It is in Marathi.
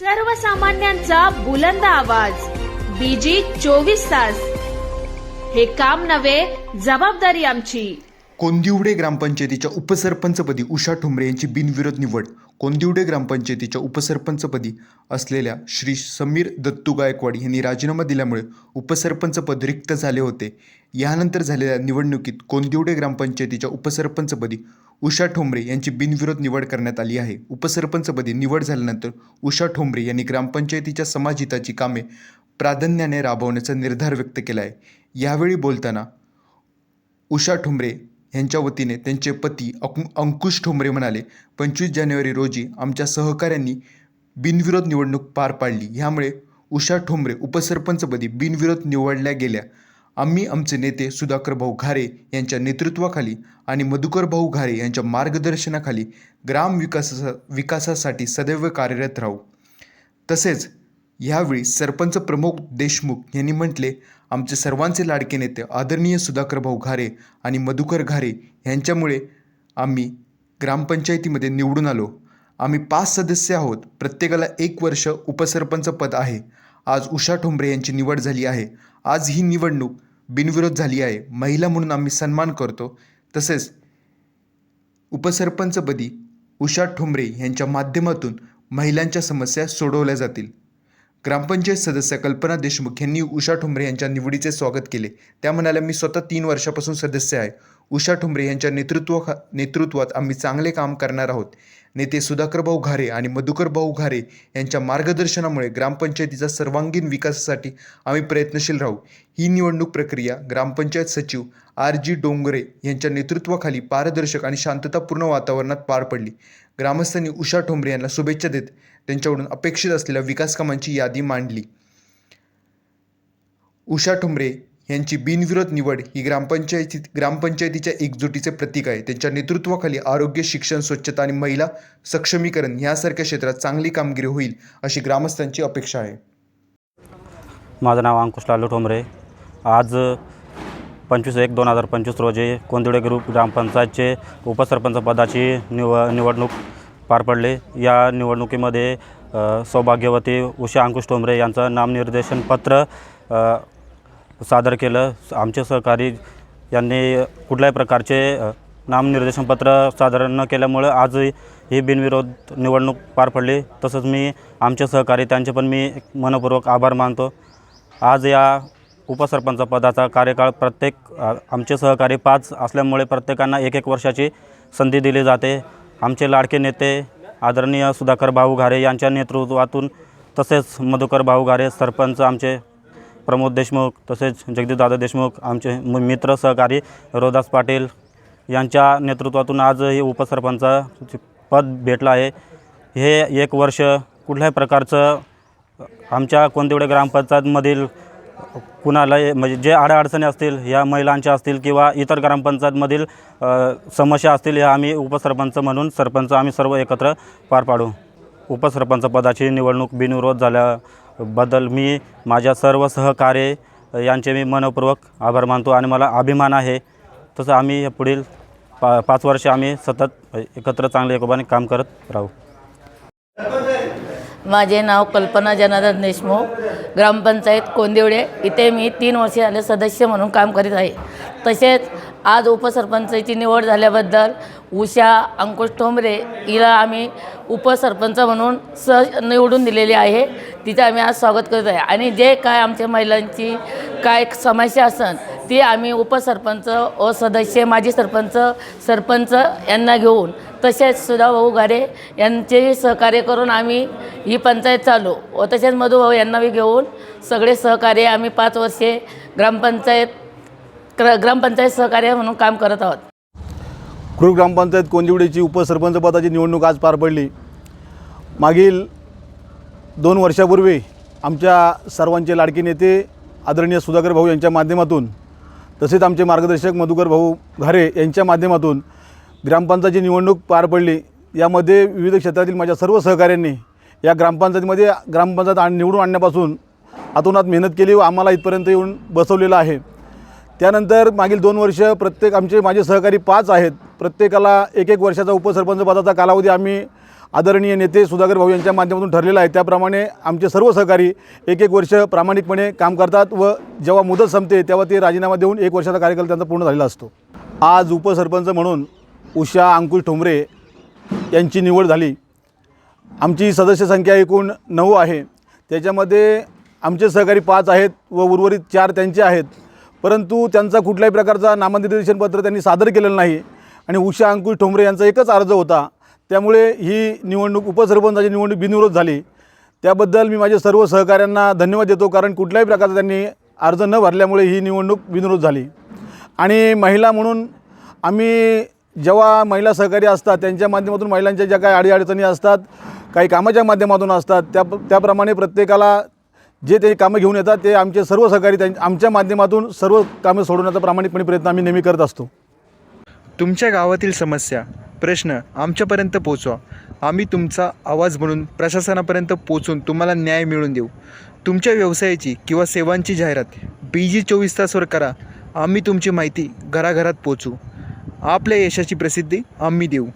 सर्वसामान्यांचा बुलंद आवाज. बीजी चोवीस तास. हे काम नव्हे जबाबदारी आमची. कोंदिवडे ग्रामपंचायतीच्या उपसरपंचपदी उषा ठोंबरे यांची बिनविरोध निवड. कोंदिवडे ग्रामपंचायतीच्या उपसरपंचपदी असलेल्या श्री समीर दत्तू गायकवाड यांनी राजीनामा दिल्यामुळे उपसरपंचपद रिक्त झाले होते. यानंतर झालेल्या निवडणुकीत कोंदिवडे ग्रामपंचायतीच्या उपसरपंचपदी उषा ठोंबरे यांची बिनविरोध निवड करण्यात आली आहे. उपसरपंचपदी निवड झाल्यानंतर उषा ठोंबरे यांनी ग्रामपंचायतीच्या समाजहिताची कामे प्राधान्याने राबवण्याचा निर्धार व्यक्त केला आहे. यावेळी बोलताना उषा ठोंबरे यांच्या वतीने त्यांचे पती अं अंकुश ठोंबरे म्हणाले पंचवीस जानेवारी रोजी आमच्या सहकाऱ्यांनी बिनविरोध निवडणूक पार पाडली. ह्यामुळे उषा ठोंबरे उपसरपंचपदी बिनविरोध निवडल्या गेल्या. आम्ही आमचे नेते सुधाकर भाऊ घारे यांच्या नेतृत्वाखाली आणि मधुकर भाऊ घारे यांच्या मार्गदर्शनाखाली ग्राम विकासा विकासासाठी सदैव कार्यरत राहू. तसेच यावेळी सरपंच प्रमुख देशमुख यांनी म्हटले आमचे सर्वांचे लाडके नेते आदरणीय सुधाकर भाऊ घारे आणि मधुकर घारे यांच्यामुळे आम्ही ग्रामपंचायतीमध्ये निवडून आलो. आम्ही पाच सदस्य आहोत. प्रत्येकाला एक वर्ष उपसरपंच पद आहे. आज उषा ठोंबरे यांची निवड झाली आहे. आज ही निवडणूक बिनविरोध झाली आहे. महिला म्हणून आम्ही सन्मान करतो. तसेच उपसरपंचपदी उषा ठोंबरे यांच्या माध्यमातून महिलांच्या समस्या सोडवल्या जातील. ग्रामपंचायत सदस्य कल्पना देशमुख यांनी उषा ठोंबरे यांच्या निवडीचे स्वागत केले. त्या म्हणाल्या मी स्वतः तीन वर्षापासून सदस्य आहे. उषा ठोंबरे यांच्या नेतृत्व नेतृत्वात आम्ही चांगले काम करणार आहोत. नेते सुधाकर भाऊ घारे आणि मधुकर भाऊ घारे यांच्या मार्गदर्शनामुळे ग्रामपंचायतीचा सर्वांगीण विकासासाठी आम्ही प्रयत्नशील राहू. ही निवडणूक प्रक्रिया ग्रामपंचायत सचिव आर जी डोंगरे यांच्या नेतृत्वाखाली पारदर्शक आणि शांततापूर्ण वातावरणात पार पडली. ग्रामस्थांनी उषा ठोंबरे यांना शुभेच्छा देत त्यांच्याकडून अपेक्षित असलेल्या विकास कामांची यादी मांडली. उषा ठोंबरे यांची बिनविरोध निवड ही ग्रामपंचायती ग्रामपंचायतीच्या एकजुटीचे प्रतीक आहे. त्यांच्या नेतृत्वाखाली आरोग्य शिक्षण स्वच्छता आणि महिला सक्षमीकरण यासारख्या क्षेत्रात चांगली कामगिरी होईल अशी ग्रामस्थांची अपेक्षा आहे. माझं नाव अंकुश लालू ठोंबरे. आज पंचवीस एक दोन हजार पंचवीस रोजी कोंदिवडे ग्रुप ग्रामपंचायतचे उपसरपंच पदाची निव निवडणूक पार पडली. या निवडणुकीमध्ये सौभाग्यवती उषा अंकुश ठोंबरे यांचं नामनिर्देशन पत्र सादर केलं. आमचे सहकारी यांनी कुठल्याही प्रकारचे नामनिर्देशनपत्र सादर न केल्यामुळं आज ही बिनविरोध निवडणूक पार पडली. तसंच मी आमचे सहकारी त्यांचे पण मी मनपूर्वक आभार मानतो. आज या उपसरपंच पदाचा कार्यकाळ प्रत्येक आमचे सहकारी पाच असल्यामुळे प्रत्येकांना एक एक वर्षाची संधी दिली जाते. आमचे लाडके नेते आदरणीय सुधाकर भाऊ घारे यांच्या नेतृत्वातून तसेच मधुकर भाऊ घारे सरपंच आमचे प्रमोद देशमुख तसेच जगदीशदादा देशमुख आमचे म- मित्र सहकारी रोदास पाटील यांच्या नेतृत्वातून आज हे उपसरपंच पद भेटलं आहे. हे एक वर्ष कुठल्याही प्रकारचं आमच्या कोणतेवढे ग्रामपंचायतमधील कुणाला म्हणजे जे अडचणी असतील या महिलांच्या असतील किंवा इतर ग्रामपंचायतमधील समस्या असतील ह्या आम्ही उपसरपंच म्हणून सरपंच आम्ही सर्व एकत्र पार पाडू. उपसरपंच पदाची निवडणूक बिनविरोध बदल मी माझ्या सर्व सहकार्य यांचे मी मनपूर्वक आभार मानतो आणि मला अभिमान आहे. तसं आम्ही पुढील पा पाच वर्ष आम्ही सतत एकत्र चांगले एकोपाने काम करत राहू. माझे नाव कल्पना जनार्दन देशमुख ग्रामपंचायत कोंदिवडे. इथे मी तीन वर्षे आले सदस्य म्हणून काम करीत आहे. तसेच आज उपसरपंचाची निवड झाल्याबद्दल उषा अंकुश ठोंबरे हिला आम्ही उपसरपंच म्हणून सह निवडून दिलेली आहे. तिचं आम्ही आज स्वागत करत आहे. आणि जे काय आमच्या महिलांची काय समस्या असन ती आम्ही उपसरपंच व सदस्य माजी सरपंच सरपंच यांना घेऊन तसेच सुधाभाऊ घारे यांचेही सहकार्य करून आम्ही ही पंचायत चालू. व तसेच मधुभाऊ यांना बी घेऊन सगळे सहकार्य आम्ही पाच वर्षे ग्रामपंचायत क्र ग्रामपंचायत सहकार्य म्हणून काम करत आहोत. कुरुप ग्रामपंचायत कोंदिवडीची उपसरपंचपदाची निवडणूक आज पार पडली. मागील दोन वर्षापूर्वी आमच्या सर्वांचे लाडके नेते आदरणीय सुधाकर भाऊ यांच्या माध्यमातून तसेच आमचे मार्गदर्शक मधुकर भाऊ घारे यांच्या माध्यमातून ग्रामपंचायतची निवडणूक पार पडली. यामध्ये विविध क्षेत्रातील माझ्या सर्व सहकाऱ्यांनी या ग्रामपंचायतीमध्ये ग्रामपंचायत आण निवडून आणण्यापासून आतोनात मेहनत केली व आम्हाला इथपर्यंत येऊन बसवलेलं आहे. त्यानंतर मागील दोन वर्ष प्रत्येक आमचे माझे सहकारी पाच आहेत. प्रत्येकाला एक एक वर्षाचा उपसरपंच पदाचा कालावधी आम्ही आदरणीय नेते सुधाकर भाऊ यांच्या माध्यमातून ठरलेला आहे. त्याप्रमाणे आमचे सर्व सहकारी एक एक वर्ष प्रामाणिकपणे काम करतात व जेव्हा मुदत संपते तेव्हा ते राजीनामा देऊन एक वर्षाचा कार्यकाल त्यांचा पूर्ण झालेला असतो. आज उपसरपंच म्हणून उषा अंकुश ठोंबरे यांची निवड झाली. आमची सदस्य संख्या एकूण नऊ आहे. त्याच्यामध्ये आमचे सहकारी पाच आहेत व उर्वरित चार त्यांचे आहेत. परंतु त्यांचा कुठल्याही प्रकारचा नामनिर्देशन पत्र त्यांनी सादर केलेलं नाही. आणि उषा अंकुश ठोंबरे यांचा एकच अर्ज होता. त्यामुळे ही निवडणूक उपसरपंचाची निवडणूक बिनविरोध झाली. त्याबद्दल मी माझ्या सर्व सहकाऱ्यांना धन्यवाद देतो कारण कुठल्याही प्रकारचा त्यांनी अर्ज न भरल्यामुळे ही निवडणूक बिनविरोध झाली. आणि महिला म्हणून आम्ही जेव्हा महिला सहकारी असतात त्यांच्या माध्यमातून महिलांच्या ज्या काही अडीअडचणी असतात काही कामाच्या माध्यमातून असतात त्या त्याप्रमाणे प्रत्येकाला जे ते कामं घेऊन येतात ते आमचे सर्व सहकारी त्यां आमच्या माध्यमातून सर्व कामं सोडवण्याचा प्रामाणिकपणे प्रयत्न आम्ही नेहमी करत असतो. तुमच्या गावातील समस्या प्रश्न आमच्यापर्यंत पोचवा आम्ही तुमचा आवाज म्हणून प्रशासनापर्यंत पोचून तुम्हाला न्याय मिळवून देऊ. तुमच्या व्यवसायाची किंवा सेवांची जाहिरात बी जी चोवीस तासवर करा. आम्ही तुमची माहिती घराघरात पोचू आपल्या यशाची प्रसिद्धी आम्ही देऊ.